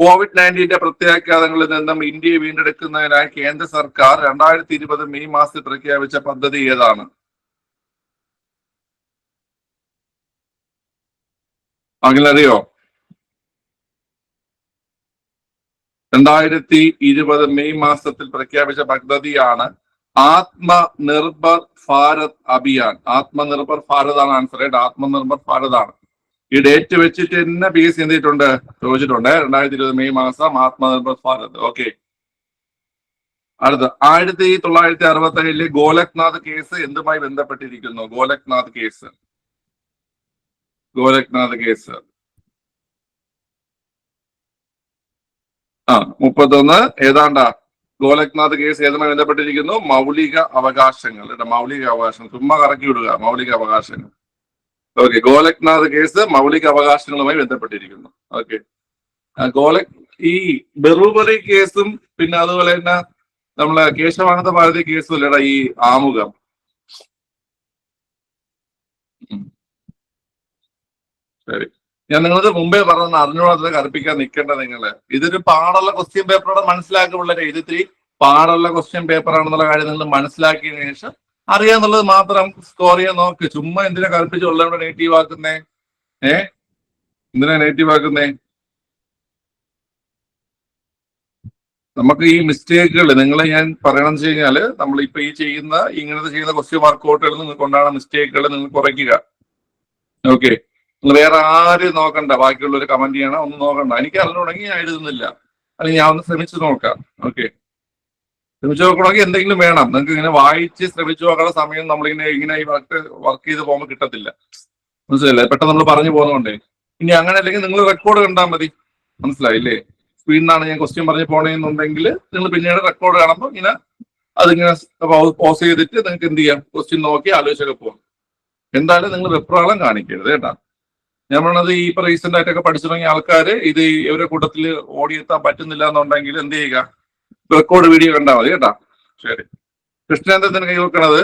കോവിഡ് നയന്റീന്റെ പ്രത്യാഘാതങ്ങളിൽ നിന്നും ഇന്ത്യയെ വീണ്ടെടുക്കുന്നതിനായി കേന്ദ്ര സർക്കാർ രണ്ടായിരത്തി ഇരുപത് മെയ് മാസത്തിൽ പ്രഖ്യാപിച്ച പദ്ധതി ഏതാണ്? അങ്ങനറിയോ രണ്ടായിരത്തി ഇരുപത് മെയ് മാസത്തിൽ പ്രഖ്യാപിച്ച പദ്ധതിയാണ് ആത്മനിർഭർ ഭാരത് അഭിയാൻ. ആത്മനിർഭർ ഭാരത് ആണ് ആൻസർ ആയിട്ട് ആത്മനിർഭർ ഭാരത് ആണ് ഈ ഡേറ്റ് വെച്ചിട്ട് തന്നെ പി എസ് എന്തിട്ടുണ്ട് ചോദിച്ചിട്ടുണ്ട്. രണ്ടായിരത്തി ഇരുപത് മെയ് മാസം ആത്മനിർഭർ ഭാരത്. ഓക്കെ അടുത്ത. ആയിരത്തി തൊള്ളായിരത്തി അറുപത്തി ഏഴിലെ ഗോലക്നാഥ് കേസ് എന്തുമായി ബന്ധപ്പെട്ടിരിക്കുന്നു? ഗോലക്നാഥ് കേസ് ഗോലക്നാഥ് കേസ് ആ മുപ്പത്തൊന്ന്. ഏതാണ്ടാ? ഗോലക്നാഥ് കേസ് ഏതുമായി ബന്ധപ്പെട്ടിരിക്കുന്നു? മൗലിക അവകാശങ്ങൾ. മൗലിക അവകാശങ്ങൾ ചുമ്മാ കറക്കി വിടുക മൗലിക അവകാശങ്ങൾ. ഓക്കെ ഗോലക്നാഥ് കേസ് മൗലിക അവകാശങ്ങളുമായി ബന്ധപ്പെട്ടിരിക്കുന്നു. ഓക്കെ ഗോലക് ഈ ബെറുബറി കേസും പിന്നെ അതുപോലെ തന്നെ നമ്മളെ കേശവാനന്ദ ഭാരതി കേസും അല്ലേടാ ഈ ആമുഖം? ശരി. ഞാൻ നിങ്ങൾക്ക് മുമ്പേ പറഞ്ഞ അറിഞ്ഞോളത്തിൽ കറുപ്പിക്കാൻ നിൽക്കേണ്ട നിങ്ങൾ ഇതൊരു പാടുള്ള ക്വസ്റ്റ്യൻ പേപ്പറോടെ മനസ്സിലാക്കി പിള്ളേരെ പാടുള്ള ക്വസ്റ്റ്യൻ പേപ്പർ ആണെന്നുള്ള കാര്യം നിങ്ങൾ മനസ്സിലാക്കിയതിനു ശേഷം അറിയാന്നുള്ളത് മാത്രം സ്കോർ ചെയ്യാൻ നോക്ക്. ചുമ്മാ എന്തിനാ കറിപ്പിച്ച് ഉള്ളവരുടെ നെഗറ്റീവ് ആക്കുന്നേ? ഏ? എന്തിനാ നെഗറ്റീവ് ആക്കുന്നേ? നമുക്ക് ഈ മിസ്റ്റേക്കുകൾ നിങ്ങൾ ഞാൻ പറയണമെന്ന് വെച്ച് കഴിഞ്ഞാൽ നമ്മൾ ഇപ്പൊ ഈ ചെയ്യുന്ന ഇങ്ങനത്തെ ചെയ്യുന്ന ക്വസ്റ്റ്യൻ വർക്കൗട്ടുകൾ നിങ്ങൾക്ക് കൊണ്ടാണ് മിസ്റ്റേക്കുകൾ നിങ്ങൾ കുറയ്ക്കുക. ഓക്കെ നിങ്ങൾ വേറെ ആരും നോക്കണ്ട ബാക്കിയുള്ളവർ കമന്റ് ചെയ്യണം ഒന്നും നോക്കണ്ട. എനിക്ക് അറിഞ്ഞുണ്ടെങ്കിൽ ഞാൻ എഴുതുന്നില്ല. അല്ലെങ്കിൽ ഞാൻ ഒന്ന് ശ്രമിച്ചു നോക്കാം. ഓക്കെ ശ്രമിച്ചു നോക്കണമെങ്കിൽ എന്തെങ്കിലും വേണം. നിങ്ങൾക്ക് ഇങ്ങനെ വായിച്ച് ശ്രമിച്ചു നോക്കണ സമയം നമ്മളിങ്ങനെ ഇങ്ങനെ ഈ വർക്ക് വർക്ക് ചെയ്ത് പോകുമ്പോൾ കിട്ടത്തില്ല. മനസ്സിലായില്ലേ? പെട്ടെന്ന് നമ്മൾ പറഞ്ഞു പോകുന്നതുകൊണ്ടേ. ഇനി അങ്ങനെ അല്ലെങ്കിൽ നിങ്ങൾ റെക്കോർഡ് കണ്ടാൽ മതി. മനസ്സിലായില്ലേ? സ്ക്രീനിലാണ് ഞാൻ ക്വസ്റ്റ്യൻ പറഞ്ഞു പോണേന്നുണ്ടെങ്കിൽ നിങ്ങൾ പിന്നീട് റെക്കോർഡ് കാണുമ്പോൾ ഇങ്ങനെ അതിങ്ങനെ പോസ് ചെയ്തിട്ട് നിങ്ങൾക്ക് എന്ത് ചെയ്യാം? ക്വസ്റ്റ്യൻ നോക്കി ആലോചിച്ചൊക്കെ പോകാം എന്തായാലും നിങ്ങൾ വെപ്രാളം കാണിക്കരുത് കേട്ടാ. ഞാൻ ഈ ഇപ്പൊ റീസെന്റ് ആയിട്ടൊക്കെ പഠിച്ചു തുടങ്ങിയ ആൾക്കാർ ഇത് ഇവരുടെ കൂട്ടത്തിൽ ഓടിയെത്താൻ പറ്റുന്നില്ല എന്നുണ്ടെങ്കിൽ എന്ത് ചെയ്യുക? റെക്കോർഡ് വീഡിയോ കണ്ടാൽ മതി കേട്ടാ. ശരി. കൃഷ്ണേന്ദ്രത്തിന് കൈ വെക്കണത്.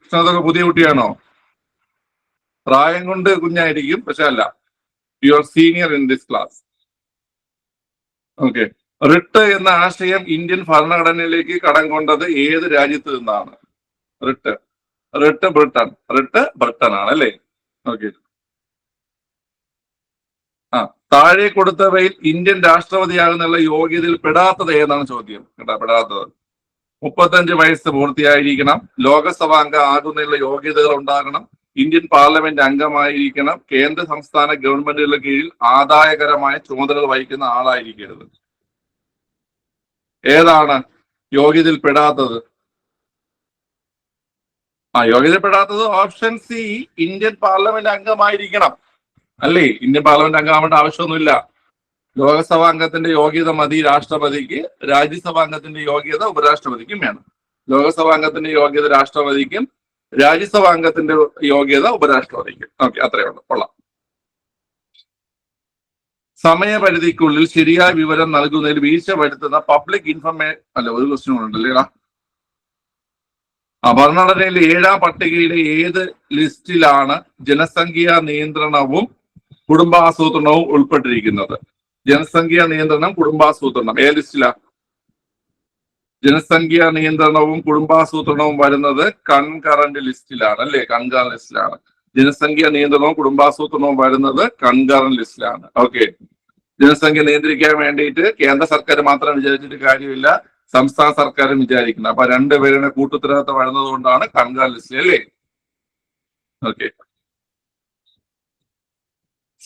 കൃഷ്ണേന്ദ്രൊക്കെ പുതിയ കുട്ടിയാണോ? പ്രായം കൊണ്ട് കുഞ്ഞായിരിക്കും പക്ഷെ അല്ല. You are senior in this class okay writ എന്ന ആശയം ഇന്ത്യൻ ഭരണഘടനയിലേക്ക് കടം കൊണ്ടത് ഏത് രാജ്യത്ത് നിന്നാണ്? Writ. Writ Britain writ Britain ആണ് അല്ലേ? ഓക്കെ താഴെ കൊടുത്തവയിൽ ഇന്ത്യൻ രാഷ്ട്രപതിയാകുന്നുള്ള യോഗ്യതയിൽ പെടാത്തത് ഏതാണ് ചോദ്യം? കേട്ടാ പെടാത്തത്. മുപ്പത്തഞ്ച് വയസ്സ് പൂർത്തിയായിരിക്കണം. ലോകസഭാംഗ ആകുന്നതിനുള്ള യോഗ്യതകൾ ഉണ്ടാകണം. ഇന്ത്യൻ പാർലമെന്റ് അംഗമായിരിക്കണം. കേന്ദ്ര സംസ്ഥാന ഗവൺമെന്റുകളുടെ കീഴിൽ ആദായകരമായ ചുമതലകൾ വഹിക്കുന്ന ആളായിരിക്കരുത്. ഏതാണ് യോഗ്യതയിൽ പെടാത്തത്? ആ യോഗ്യതയിൽ പെടാത്തത് ഓപ്ഷൻ സി ഇന്ത്യൻ പാർലമെന്റ് അംഗമായിരിക്കണം. അല്ലേ? ഇന്ത്യൻ പാർലമെന്റ് അംഗമാവേണ്ട ആവശ്യമൊന്നുമില്ല. ലോകസഭാ അംഗത്തിന്റെ യോഗ്യത മതി രാഷ്ട്രപതിക്ക് രാജ്യസഭാ അംഗത്തിന്റെ യോഗ്യത ഉപരാഷ്ട്രപതിക്കും വേണം. ലോകസഭാ അംഗത്തിന്റെ യോഗ്യത രാഷ്ട്രപതിക്കും രാജ്യസഭാ അംഗത്തിന്റെ യോഗ്യത ഉപരാഷ്ട്രപതിക്കും. ഓക്കെ അത്രയേ ഉള്ളൂ. കൊള്ളാം. സമയപരിധിക്കുള്ളിൽ ശരിയായ വിവരം നൽകുന്നതിൽ വീഴ്ച വരുത്തുന്ന പബ്ലിക് ഇൻഫർമേ അല്ല ഒരു ക്വസ്റ്റ്യൻ ഉണ്ടല്ലേടാ ഭരണഘടനയിലെ ഏഴാം പട്ടികയിലെ ഏത് ലിസ്റ്റിലാണ് ജനസംഖ്യാ നിയന്ത്രണവും കുടുംബാസൂത്രണവും ഉൾപ്പെട്ടിരിക്കുന്നത്. ജനസംഖ്യാ നിയന്ത്രണം കുടുംബാസൂത്രണം. ഏ ലിസ്റ്റിലാ. ജനസംഖ്യാ നിയന്ത്രണവും കുടുംബാസൂത്രണവും വരുന്നത് കൺകറന്റ് ലിസ്റ്റിലാണ് അല്ലേ? കൺകറ ലിസ്റ്റിലാണ്. ജനസംഖ്യാ നിയന്ത്രണവും കുടുംബാസൂത്രണവും വരുന്നത് കൺകറന്റ് ലിസ്റ്റിലാണ്. ഓക്കെ. ജനസംഖ്യ നിയന്ത്രിക്കാൻ വേണ്ടിയിട്ട് കേന്ദ്ര സർക്കാർ മാത്രം വിചാരിച്ചിട്ട് കാര്യമില്ല. സംസ്ഥാന സർക്കാരും വിചാരിക്കുന്നത് അപ്പൊ രണ്ടുപേരുടെ കൂട്ടുത്തരവാദിത്തം വരുന്നത് കൊണ്ടാണ് കൺകറന്റ് ലിസ്റ്റിൽ അല്ലേ? ഓക്കെ.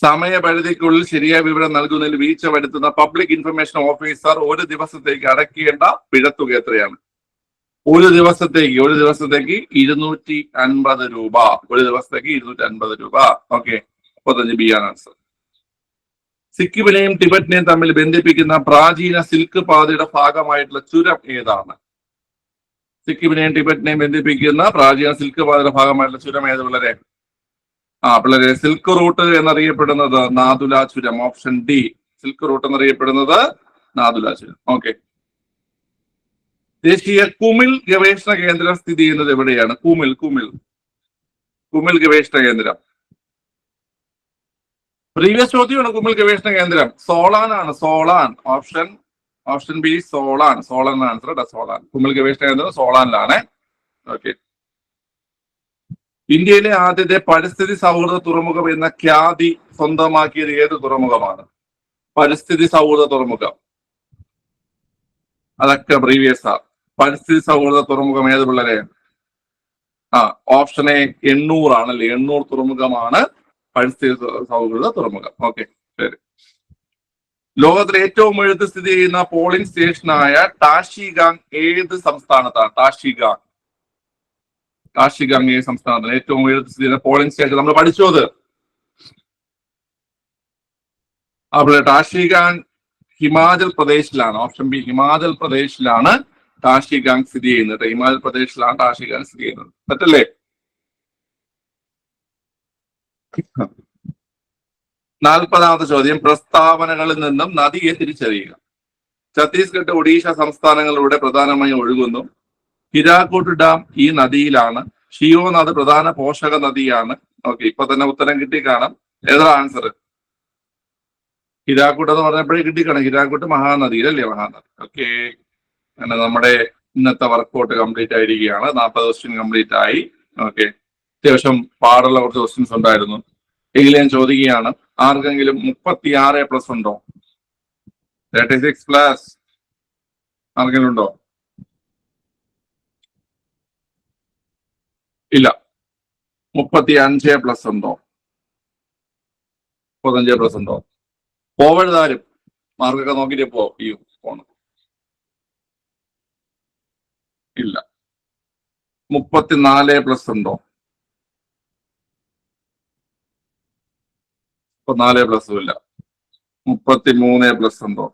സമയപരിധിക്കുള്ളിൽ ശരിയായ വിവരം നൽകുന്നതിൽ വീഴ്ച വരുത്തുന്ന പബ്ലിക് ഇൻഫർമേഷൻ ഓഫീസർ ഒരു ദിവസത്തേക്ക് അടയ്ക്കേണ്ട പിഴത്തുക എത്രയാണ്? ഒരു ദിവസത്തേക്ക് ഒരു ദിവസത്തേക്ക് ഇരുന്നൂറ്റി അൻപത് രൂപ. ഒരു ദിവസത്തേക്ക് ഇരുന്നൂറ്റി അൻപത് രൂപ. ഓക്കെ മുപ്പത്തഞ്ച് ബി ആണ് ആൻസർ സിക്കിമിനെയും ടിബറ്റിനെയും തമ്മിൽ ബന്ധിപ്പിക്കുന്ന പ്രാചീന സിൽക്ക് പാതയുടെ ഭാഗമായിട്ടുള്ള ചുരം ഏതാണ്? സിക്കിമിനെയും ടിബറ്റിനെയും ബന്ധിപ്പിക്കുന്ന പ്രാചീന സിൽക്ക് പാതയുടെ ഭാഗമായിട്ടുള്ള ചുരം ഏത്? വളരെ ആ പിള്ളേരെ സിൽക്ക് റൂട്ട് എന്നറിയപ്പെടുന്നത് നാദുല ചുരം ഓപ്ഷൻ ഡി സിൽക്ക് റൂട്ട് എന്നറിയപ്പെടുന്നത് നാദുല ചുരം. ഓക്കെ ദേശീയ കുമിൽ ഗവേഷണ കേന്ദ്രം സ്ഥിതി ചെയ്യുന്നത് എവിടെയാണ്? കുമിൽ കുമിൽ കുമിൽ ഗവേഷണ കേന്ദ്രം. പ്രീവിയസ് ചോദ്യമാണ് കുമിൽ ഗവേഷണ കേന്ദ്രം. സോളാൻ ആണ്. Solan. Option option B Solan. Solan answer Solan. കുമിൽ ഗവേഷണ കേന്ദ്രം സോളാനിലാണ്. ഓക്കെ ഇന്ത്യയിലെ ആദ്യത്തെ പരിസ്ഥിതി സൗഹൃദ തുറമുഖം എന്ന ഖ്യാതി സ്വന്തമാക്കിയത് ഏത് തുറമുഖമാണ്? പരിസ്ഥിതി സൗഹൃദ തുറമുഖം. അതൊക്കെ പ്രീവിയസ് ആ. പരിസ്ഥിതി സൗഹൃദ തുറമുഖം ഏത് പിള്ളേരെ? ആ ഓപ്ഷൻ എ എണ്ണൂർ ആണല്ലേ എണ്ണൂർ തുറമുഖമാണ് പരിസ്ഥിതി സൗഹൃദ തുറമുഖം. ഓക്കെ ശരി. ലോകത്തിലെ ഏറ്റവും എഴുത്ത് സ്ഥിതി ചെയ്യുന്ന പോളിംഗ് സ്റ്റേഷനായ ടാഷിഗാങ് ഏത് സംസ്ഥാനത്താണ്? ടാഷിഗാങ്. ടാഷിഗാങ് ഏത് സംസ്ഥാനത്തിന് ഏറ്റവും ഉയർന്ന സ്ഥിതി പോളിംഗ് സ്റ്റേഷൻ നമ്മൾ പഠിച്ചു അത്. അപ്പോൾ ടാഷിഗാങ് ഹിമാചൽ പ്രദേശിലാണ് ഓപ്ഷൻ ബി ഹിമാചൽ പ്രദേശിലാണ് ടാഷിഗാങ് സ്ഥിതി ചെയ്യുന്നത്. ഹിമാചൽ പ്രദേശിലാണ് ടാഷിഗാങ് സ്ഥിതി ചെയ്യുന്നത്. പറ്റല്ലേ? നാൽപ്പതാമത്തെ ചോദ്യം പ്രസ്താവനകളിൽ നിന്നും നദിയെ തിരിച്ചറിയുക. ഛത്തീസ്ഗഡ് ഒഡീഷ സംസ്ഥാനങ്ങളിലൂടെ പ്രധാനമായും ഒഴുകുന്നു. ഹിരാക്കുട്ട് ഡാം ഈ നദിയിലാണ്. ഷിയോ നദി പ്രധാന പോഷക നദിയാണ്. ഓക്കെ ഇപ്പൊ തന്നെ ഉത്തരം കിട്ടി കാണാം. ഏതാ ആൻസർ ഹിരാക്കൂട്ട് എന്ന് പറഞ്ഞപ്പോഴേ കിട്ടിക്കണം ഹിരാക്കുട്ട് മഹാനദിയിലല്ലേ മഹാനദി. ഓക്കെ. അങ്ങനെ നമ്മുടെ ഇന്നത്തെ വർക്കൗട്ട് കംപ്ലീറ്റ് ആയിരിക്കുകയാണ്. നാൽപ്പത് ക്വസ്റ്റ്യൻ കംപ്ലീറ്റ് ആയി. ഓക്കെ. അത്യാവശ്യം പാടുള്ള കുറച്ച് ക്വസ്റ്റ്യൻസ് ഉണ്ടായിരുന്നു. എങ്കിലും ഞാൻ ചോദിക്കുകയാണ് ആർക്കെങ്കിലും മുപ്പത്തി ആറ് പ്ലസ് ഉണ്ടോ തേർട്ടി സിക്സ് പ്ലസ് ആർക്കെങ്കിലും ഉണ്ടോ? ഇല്ല. മുപ്പത്തി അഞ്ച് പ്ലസ് ഉണ്ടോ മുപ്പത്തഞ്ച് പ്ലസ് ഉണ്ടോ പോവഴുതാരും മാർക്കൊക്കെ നോക്കിയിട്ട് പോ ഈ പോണം ഇല്ല. മുപ്പത്തിനാല് പ്ലസ് ഉണ്ടോ മുപ്പത്തിനാല് പ്ലസ് ഇല്ല. മുപ്പത്തി മൂന്ന് പ്ലസ് ഉണ്ടോ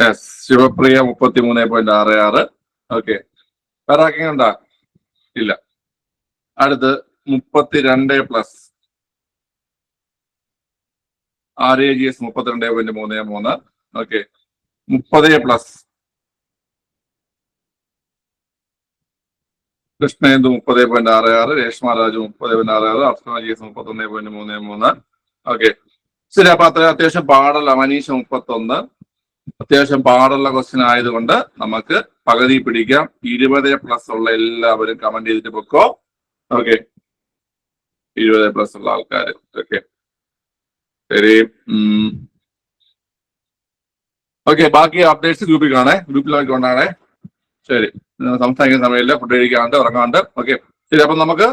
യെസ് ശിവപ്രിയ മുപ്പത്തി മൂന്ന് പോയിന്റ് ആറ് ആറ്. ഓക്കെ വേറെ ഉണ്ടാ? ഇല്ല. അടുത്ത് മുപ്പത്തിരണ്ട് plus R A G S മുപ്പത്തിരണ്ട് പോയിന്റ് മൂന്ന് മൂന്ന്. ഓക്കെ മുപ്പത് പ്ലസ് കൃഷ്ണേന്ദു മുപ്പത് പോയിന്റ് ആറ് ആറ്? രേഷ്മ രാജു മുപ്പത് പോയിന്റ് ആറ് ആറ്. അർച്ചന ജി എസ് മുപ്പത്തൊന്ന് പോയിന്റ് മൂന്ന് മൂന്ന്. ഓക്കെ ശരി അപ്പൊ അത്ര അത്യാവശ്യം പാടുള്ള മനീഷ മുപ്പത്തൊന്ന്. അത്യാവശ്യം പാടുള്ള ക്വസ്റ്റ്യൻ ആയതുകൊണ്ട് നമുക്ക് പകുതി പിടിക്കാം. ഇരുപത് പ്ലസ് ഉള്ള എല്ലാവരും കമന്റ് ചെയ്തിട്ട് പൊക്കോ. ഓക്കെ ഇരുപത് പ്ലസ് ഉള്ള ആൾക്കാർ ഓക്കെ ശരി. ഓക്കെ ബാക്കി അപ്ഡേറ്റ്സ് ഗ്രൂപ്പിൽ കാണേ. ഗ്രൂപ്പിൽ കൊണ്ടാണേ ശരി. സംസാരിക്കുന്ന സമയമില്ല. ഫുഡ് കഴിക്കാണ്ട് ഉറങ്ങാണ്ട്. ഓക്കെ ശരി അപ്പൊ നമുക്ക്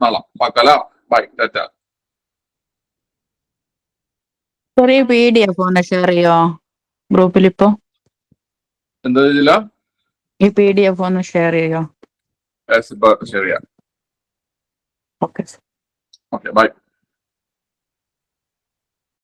നാളെ പാക്കല. ബൈ ടാറ്റ ചെറിയ പേടിയാ ഫോണ് ഷെയർ ചെയ്യോ? ഗ്രൂപ്പിൽ ഇപ്പോ? എന്താ ചെയ്തില്ല ഈ പി ഡി എഫ് ഒന്ന് ഷെയർ ചെയ്യോ? ഷെയർ ചെയ്യാം. Okay okay bye